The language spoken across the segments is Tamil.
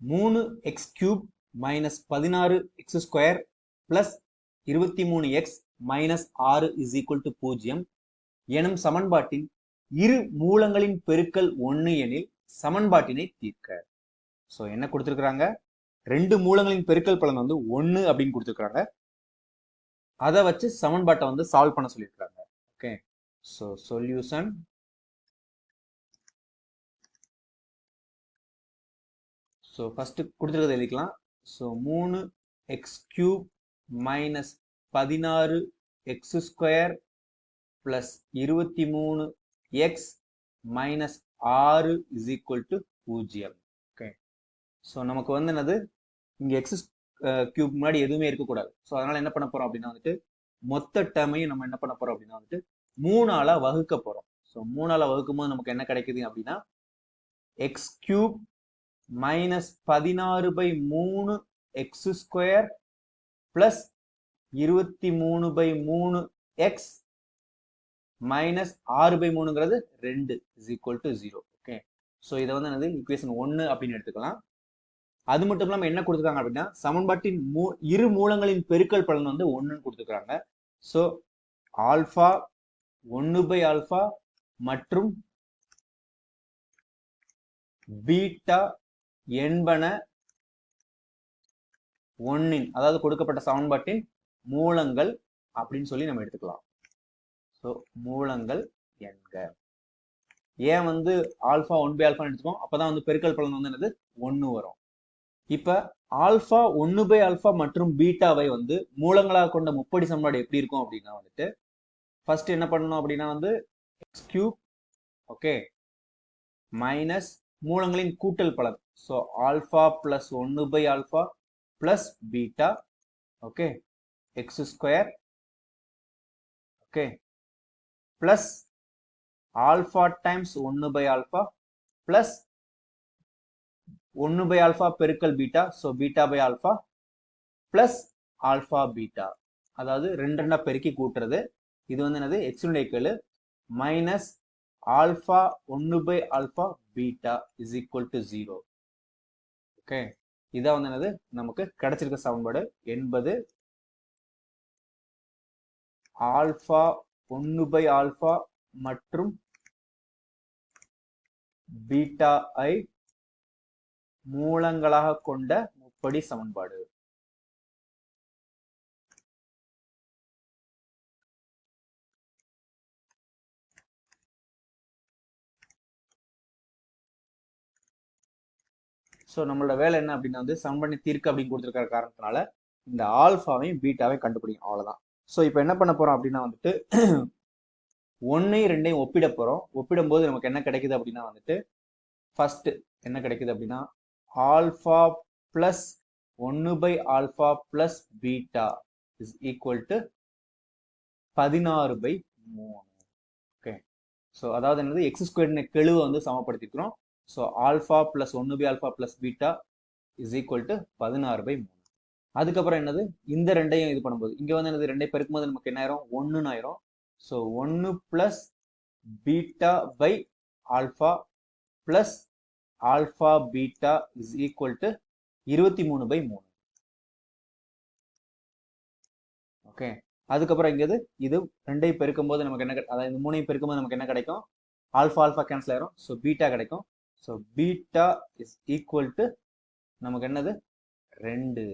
மூணு எக்ஸ் கியூப் மைனஸ் பதினாறு எக்ஸ் ஸ்கொயர் பிளஸ் இருபத்தி மூணு எக்ஸ் மைனஸ் ஆறு இஸ் ஈக்குவல் டு பூஜ்ஜியம். எனும் சமன்பாட்டின் இரு மூலங்களின் பெருக்கல் ஒன்று எனில் சமன்பாட்டினை தீர்க்க. ஸோ என்ன கொடுத்துருக்குறாங்க? ரெண்டு மூலங்களின் பெருக்கல் பலன் வந்து ஒன்று அப்படின்னு கொடுத்துருக்குறாங்க. அதை வச்சு சமன்பாட்டை வந்து சால்வ் பண்ண சொல்லியிருக்கிறாங்க. Okay so solution so first கொடுத்துருக்கதை எழுதிக்கலாம். ஸோ மூணு எக்ஸ் கியூப் மைனஸ் பதினாறு எக்ஸ் ஸ்கொயர் ப்ளஸ் இருபத்தி மூணு எக்ஸ் மைனஸ் ஆறு இஸ் ஈக்குவல் டு பூஜ்ஜியம். ஓகே ஸோ நமக்கு வந்து என்னது? இங்கே எக்ஸ் கியூப் முன்னாடி எதுவுமே இருக்கக்கூடாது. ஸோ அதனால் என்ன பண்ண போகிறோம் அப்படின்னா வந்துட்டு மொத்த டேர்மையும் நம்ம என்ன பண்ண போகிறோம் அப்படின்னா வந்துட்டு மூணால வகுக்க போகிறோம் ஸோ மூணால வகுக்கும் போது நமக்கு என்ன கிடைக்குது அப்படின்னா எக்ஸ் கியூப் மைனஸ் பதினாறு பை மூணு எக்ஸ் ஸ்கொயர் பிளஸ் இருபத்தி மூணு பை மூணு எக்ஸ் மைனஸ் ஆறு பை மூணுங்கிறது ரெண்டு is equal to zero okay so இதை வந்து என்னது? இக்குவேஷன் ஒன்று அப்படின்னு எடுத்துக்கலாம். அது மட்டும் இல்லாமல் என்ன கொடுத்துருக்காங்க அப்படின்னா சமன்பாட்டின் மூ இரு மூலங்களின் பெருக்கல் பலன் வந்து ஒன்றுன்னு கொடுத்துருக்காங்க. ஸோ ஆல்ஃபா ஒன்று பை ஆல்ஃபா மற்றும் பீட்டா என்பன ஒன்னின் அதாவது கொடுக்கப்பட்ட சமன்பாட்டின் மூலங்கள் அப்படின்னு சொல்லி நம்ம எடுத்துக்கலாம். ஸோ மூலங்கள் என்க. ஏன் வந்து ஆல்ஃபா ஒன் பை ஆல்ஃபான்னு எடுத்துக்கோம் அப்பதான் வந்து பெருக்கல் பலன் வந்து என்னது? ஒன்று வரும். இப்ப ஆல்ஃபா ஒன்று பை ஆல்ஃபா மற்றும் பீட்டாவை வந்து மூலங்களாக கொண்ட முப்படி சமன்பாடு எப்படி இருக்கும் அப்படின்னா வந்துட்டு ஃபர்ஸ்ட் என்ன பண்ணணும் அப்படின்னா வந்து எக்ஸ் கியூப் ஓகே மைனஸ் மூலங்களின் கூட்டல் பலன் ஸோ ஆல்ஃபா பிளஸ் ஒன்று by alpha plus beta okay x square okay plus alpha times ஒன்று பை ஆல்ஃபா பிளஸ் ஒன்று பை ஆல்ஃபா பெருக்கல் beta so beta by alpha plus alpha beta அதாவது ரெண்டு ரெண்டா பெருக்கி கூட்டுறது. இது வந்து என்னது? எக்ஸினுடைய கேளு. மைனஸ் ஆல்ஃபா ஒன்று by alpha beta is equal to zero okay இதான் வந்து என்னது? நமக்கு கிடைச்சிருக்க சமன்பாடு என்பது ஆல்ஃபா ஒன்று பை ஆல்ஃபா மற்றும் பீட்டா ஐ மூலங்களாக கொண்ட முப்படி சமன்பாடு ஸோ நம்மளோட வேலை என்ன அப்படின்னா வந்து சம் பண்ணி தீர்க்க அப்படின்னு கொடுத்துருக்கிற காரணத்தினால இந்த ஆல்ஃபாவையும் பீட்டாவையும் கண்டுபிடிக்கும் அவ்வளோதான் ஸோ இப்போ என்ன பண்ண போகிறோம் அப்படின்னா வந்துட்டு ஒன்றையும் ரெண்டையும் ஒப்பிட போகிறோம் ஒப்பிடும்போது நமக்கு என்ன கிடைக்குது அப்படின்னா வந்துட்டு ஃபஸ்ட்டு என்ன கிடைக்குது அப்படின்னா ஆல்ஃபா ப்ளஸ் ஒன்று by alpha plus beta is equal to பதினாறு பை மூணு. ஓகே ஸோ அதாவது என்னது எக்ஸ் ஸ்கொயர்னு கெழுவை வந்து சமப்படுத்திக்கிறோம். ஸோ ஆல்ஃபா பிளஸ் ஒன்று by alpha plus beta is equal to பதினாறு பை மூணு. அதுக்கப்புறம் என்னது? இந்த ரெண்டையும் இது பண்ணும்போது இங்கே வந்து என்னது? ரெண்டை பெருக்கும்போது நமக்கு என்ன ஆயிரும்? ஒன்றுன்னு ஆயிரும். ஸோ ஒன்று plus beta by alpha plus alpha beta is equal to இருபத்தி மூணு பை மூணு. ஓகே அதுக்கப்புறம் இங்கே இது ரெண்டையும் பெருக்கும் போது நமக்கு என்ன அதாவது இந்த மூணையும் பெருக்கும் போது நமக்கு என்ன கிடைக்கும்? ஆல்ஃபா ஆல்ஃபா கேன்சல் ஆயிரும். ஸோ பீட்டா கிடைக்கும். So beta is equal to நமக்கு என்னது? ரெண்டு.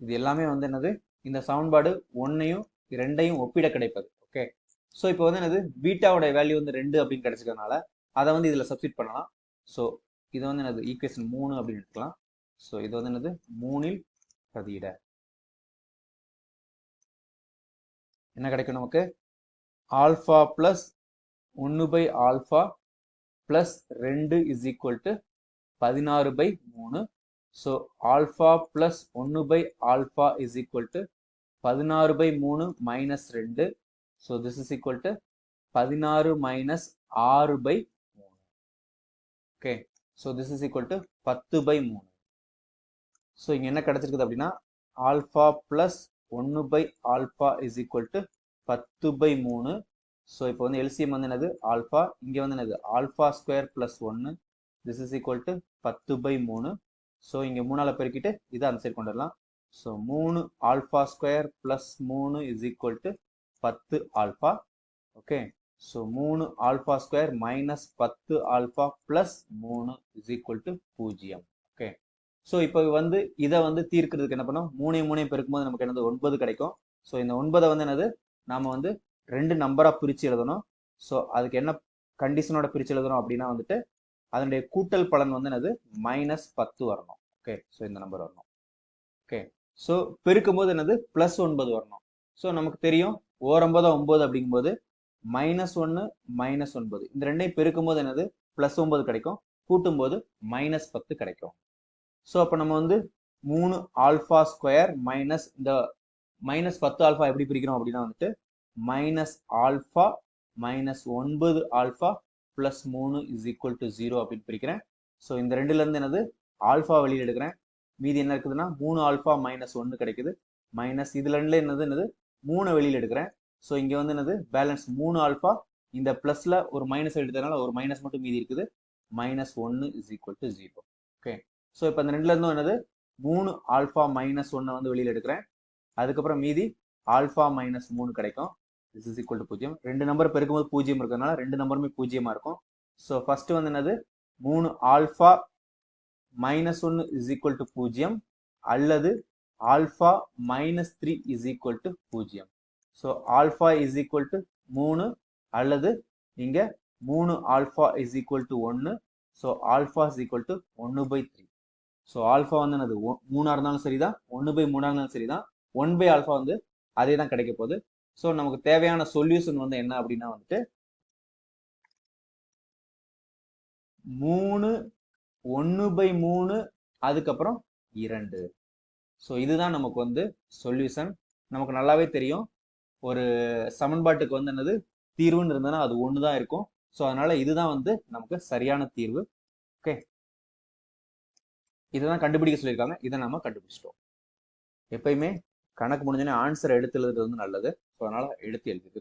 இது எல்லாமே வந்து என்னது? இந்த சமன்பாடு ஒன்னையும் ரெண்டையும் ஒப்பிட கிடைப்பது. ஓகே ஸோ இப்போ வந்து என்னது? பீட்டாவோட வேல்யூ வந்து ரெண்டு அப்படின்னு கிடைச்சிக்கிறதுனால அதை வந்து இதில் சப்ஸ்டிட் பண்ணலாம். ஸோ இது வந்து என்னது? ஈக்குவேஷன் மூணு அப்படின்னு எடுத்துக்கலாம். ஸோ இது வந்து என்னது? மூணில் பிரதியிட என்ன கிடைக்கும் நமக்கு? ஆல்ஃபா பிளஸ் ஒன்று பை ஆல்ஃபா ப்ளஸ் ரெண்டு இஸ் ஈக்குவல் டு பதினாறு பை மூணு. ஸோ ஆல்ஃபா ப்ளஸ் ஒன்று by alpha is equal to பதினாறு பை மூணு மைனஸ் ரெண்டு. So this is equal to பதினாறு மைனஸ் ஆறு பை மூணு. Okay so this is equal to பத்து பை மூணு. ஸோ இங்கே என்ன கிடச்சிருக்குது அப்படின்னா ஆல்ஃபா ப்ளஸ் ஒன்று by alpha is equal to பத்து பை மூணு. ஸோ இப்போ வந்து எல்சிஎம் வந்து என்னது? ஆல்ஃபா இங்கே வந்து என்னது? ஆல்ஃபா ஸ்கொயர் ப்ளஸ் ஒன்று திஸ் இஸ் ஈக்குவல் டு பத்து பை மூணு. ஸோ இங்கே மூணால் பெருக்கிட்டு இதை அந்த சைடு கொண்டு வரலாம். ஸோ மூணு ஆல்ஃபா ஸ்கொயர் ப்ளஸ் மூணு இஸ் ஈக்குவல் டு பத்து ஆல்ஃபா ஓகே ஸோ மூணு ஆல்ஃபா ஸ்கொயர் மைனஸ் பத்து ஆல்ஃபா ப்ளஸ் மூணு இஸ் ஈக்குவல் டு பூஜ்ஜியம். ஓகே ஸோ இப்போ வந்து இதை வந்து தீர்க்கிறதுக்கு என்ன பண்ணோம்? மூணையும் மூணையும் பெருக்கும்போது நமக்கு என்னது? ஒன்பது கிடைக்கும். ஸோ இந்த ஒன்பதை வந்து என்னது? நாம் வந்து ரெண்டு நம்பராக பிரித்து எழுதணும். ஸோ அதுக்கு என்ன கண்டிஷனோட பிரித்து எழுதணும் அப்படின்னா வந்துட்டு அதனுடைய கூட்டல் பலன் வந்து என்னது? மைனஸ் பத்து வரணும். ஓகே ஸோ இந்த நம்பர் வரணும். ஓகே ஸோ பெருக்கும் போது என்னது? ப்ளஸ் ஒன்பது வரணும். ஸோ நமக்கு தெரியும் ஓரம்பதா ஒன்பது அப்படிங்கும்போது மைனஸ் ஒன்று மைனஸ் ஒன்பது. இந்த ரெண்டையும் பெருக்கும் போது என்னது? ப்ளஸ் ஒன்பது கிடைக்கும். கூட்டும்போது மைனஸ் பத்து கிடைக்கும். ஸோ அப்போ நம்ம வந்து மூணு ஆல்ஃபா ஸ்கொயர் மைனஸ் இந்த மைனஸ் பத்து ஆல்ஃபா எப்படி பிரிக்கிறோம் அப்படின்னா வந்துட்டு மைனஸ் ஆல்ஃபா மைனஸ் ஒன்பது ஆல்ஃபா ப்ளஸ் மூணு இஸ் ஈக்குவல் டு ஜீரோ அப்படின்னு பிரிக்கிறேன். ஸோ இந்த ரெண்டுலேருந்து என்னது? ஆல்ஃபா வெளியில் எடுக்கிறேன். மீதி என்ன இருக்குதுன்னா மூணு ஆல்ஃபா மைனஸ் ஒன்று கிடைக்குது. மைனஸ் இதுல ரெண்டுல என்னது? என்னது? மூணு வெளியில் எடுக்கிறேன். ஸோ இங்கே வந்து என்னது? பேலன்ஸ் மூணு ஆல்ஃபா இந்த ப்ளஸில் ஒரு மைனஸ் எடுத்ததுனால ஒரு மைனஸ் மட்டும் மீதி இருக்குது. மைனஸ் ஒன்று is equal to zero okay so இப்போ இந்த ரெண்டுல இருந்தும் என்னது? மூணு ஆல்ஃபா மைனஸ் ஒன்னை வந்து வெளியில் எடுக்கிறேன். அதுக்கப்புறம் மீதி ஆல்ஃபா மைனஸ் மூணு கிடைக்கும். திஸ் இஸ் ஈக்குவல் டு பூஜ்ஜியம். ரெண்டு நம்பர் பெருக்கும்போது பூஜ்ஜியம் இருக்கிறதுனால ரெண்டு நம்பருமே பூஜ்ஜியமா இருக்கும். ஸோ ஃபர்ஸ்ட் வந்து என்னது? மூணு ஆல்ஃபா மைனஸ் ஒன்று இஸ் ஈக்குவல் டு பூஜ்ஜியம். அல்லது alpha minus three is equal to பூஜ்ஜியம். So alpha is equal to மூணு அல்லது இங்க மூணு ஆல்ஃபா இஸ் ஈக்குவல் டு ஒன்று so alpha is equal to ஒன்று பை த்ரீ ஸோ ஆல்ஃபா வந்து என்னது? மூணாக மூணா இருந்தாலும் சரிதான். ஒன்று பை மூணா இருந்தாலும் சரிதான். ஒன் பை ஆல்ஃபா வந்து அதே தான் கிடைக்க போகுது. ஸோ நமக்கு தேவையான சொல்யூஷன் வந்து என்ன அப்படின்னா வந்துட்டு மூணு ஒன்று பை மூணு அதுக்கப்புறம் இரண்டு. ஸோ இதுதான் நமக்கு வந்து சொல்யூஷன் நமக்கு நல்லாவே தெரியும். ஒரு சமன்பாட்டுக்கு வந்து என்னது? தீர்வுன்னு இருந்ததுன்னா அது ஒன்று தான் இருக்கும். ஸோ அதனால இதுதான் வந்து நமக்கு சரியான தீர்வு. ஓகே இதுதான் கண்டுபிடிக்க சொல்லியிருக்காங்க. இதை நம்ம கண்டுபிடிச்சிட்டோம். எப்பயுமே கணக்கு முடிஞ்சோன்னே ஆன்சர் எடுத்து எழுதுறது வந்து நல்லது. ஸோ அதனால எடுத்து எழுதிட்டு